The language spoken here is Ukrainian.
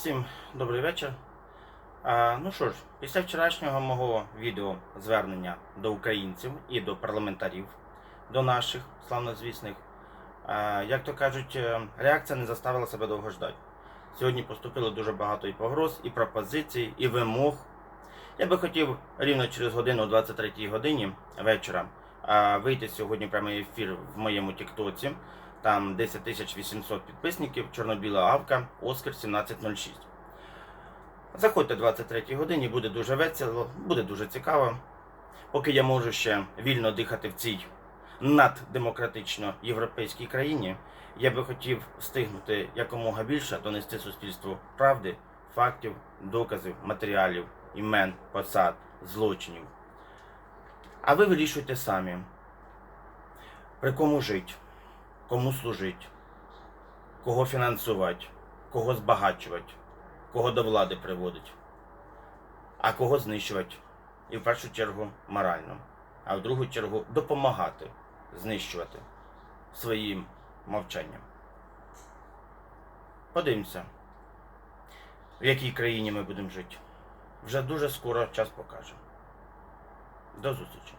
Всім добрий вечір. А, ну що ж, після вчорашнього мого відео звернення до українців і до парламентарів, до наших славнозвісних, а, як то кажуть, е, реакція не заставила себе довго ждати. Сьогодні поступило дуже багато і погроз, і пропозицій, і вимог. Я би хотів рівно через годину, о 23 годині вечора, а, вийти сьогодні прямий ефір в моєму Тіктоці. Там 10 800 підписників, чорно-біла авка, Оскар 1706. Заходьте о 23 годині, буде дуже весело, буде дуже цікаво. Поки я можу ще вільно дихати в цій наддемократично європейській країні, я би хотів встигнути якомога більше донести суспільству правди, фактів, доказів, матеріалів, імен, посад, злочинів. А ви вирішуйте самі, при кому жить, кому служить, кого фінансувати, кого збагачувати, кого до влади приводить, а кого знищувати. І в першу чергу морально, а в другу чергу допомагати знищувати своїм мовчанням. Подивимося, в якій країні ми будемо жити. Вже дуже скоро час покаже. До зустрічі!